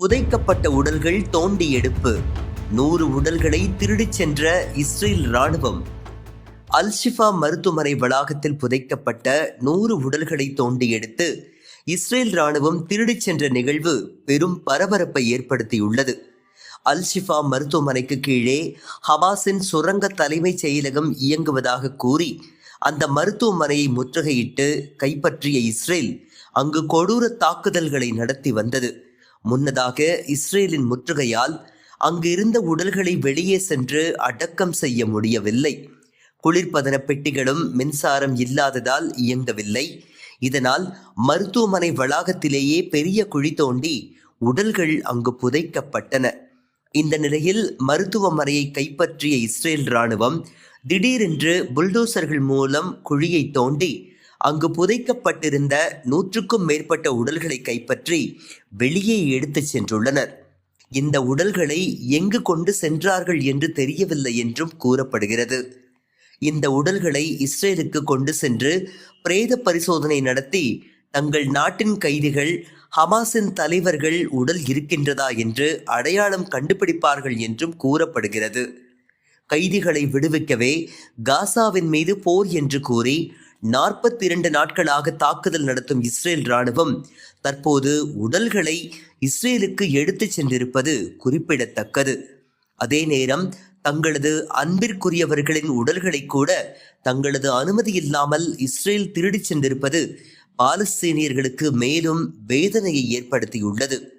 புதைக்கப்பட்ட உடல்கள் தோண்டி எடுப்பு. நூறு உடல்களை திருடிச் சென்ற இஸ்ரேல் ராணுவம் அல்ஷிஃபா மருத்துவமனை வளாகத்தில் புதைக்கப்பட்ட நூறு உடல்களை தோண்டி எடுத்து இஸ்ரேல் ராணுவம் திருடிச் சென்ற நிகழ்வு பெரும் பரபரப்பை ஏற்படுத்தியுள்ளது. அல்ஷிஃபா மருத்துவமனைக்கு கீழே ஹமாஸின் சுரங்க தலைமைச் செயலகம் இயங்குவதாக கூறி அந்த மருத்துவமனையை முற்றுகையிட்டு கைப்பற்றிய இஸ்ரேல் அங்கு கொடூர தாக்குதல்களை நடத்தி வந்தது. முன்னதாக இஸ்ரேலின் முற்றுகையால் அங்கு இருந்த உடல்களை வெளியே சென்று அடக்கம் செய்ய முடியவில்லை. குளிர்பதன பெட்டிகளும் மின்சாரம் இல்லாததால் இயங்கவில்லை. இதனால் மருத்துவமனை வளாகத்திலேயே பெரிய குழி தோண்டி உடல்கள் அங்கு புதைக்கப்பட்டன. இந்த நிலையில் மருத்துவமனையை கைப்பற்றிய இஸ்ரேல் இராணுவம் திடீரென்று புல்டோசர்கள் மூலம் குழியை தோண்டி அங்கு புதைக்கப்பட்டிருந்த நூற்றுக்கும் மேற்பட்ட உடல்களை கைப்பற்றி வெளியே எடுத்துச் சென்றுள்ளனர். இந்த உடல்களை எங்கு கொண்டு சென்றார்கள் என்று தெரியவில்லை என்றும் கூறப்படுகிறது. இந்த உடல்களை இஸ்ரேலுக்கு கொண்டு சென்று பிரேத பரிசோதனை நடத்தி தங்கள் நாட்டின் கைதிகள் ஹமாஸின் தலைவர்கள் உடல் இருக்கின்றதா என்று அடையாளம் கண்டுபிடிப்பார்கள் என்றும் கூறப்படுகிறது. கைதிகளை விடுவிக்கவே காசாவின் மீது போர் என்று கூறி நாற்பத்தி இரண்டு நாட்களாக தாக்குதல் நடத்தும் இஸ்ரேல் ராணுவம் தற்போது உடல்களை இஸ்ரேலுக்கு எடுத்துச் சென்றிருப்பது குறிப்பிடத்தக்கது. அதே நேரம் தங்களது அன்பிற்குரியவர்களின் உடல்களை கூட தங்களது அனுமதி இல்லாமல் இஸ்ரேல் திருடிச் சென்றிருப்பது பாலஸ்தீனியர்களுக்கு மேலும் வேதனையை ஏற்படுத்தியுள்ளது.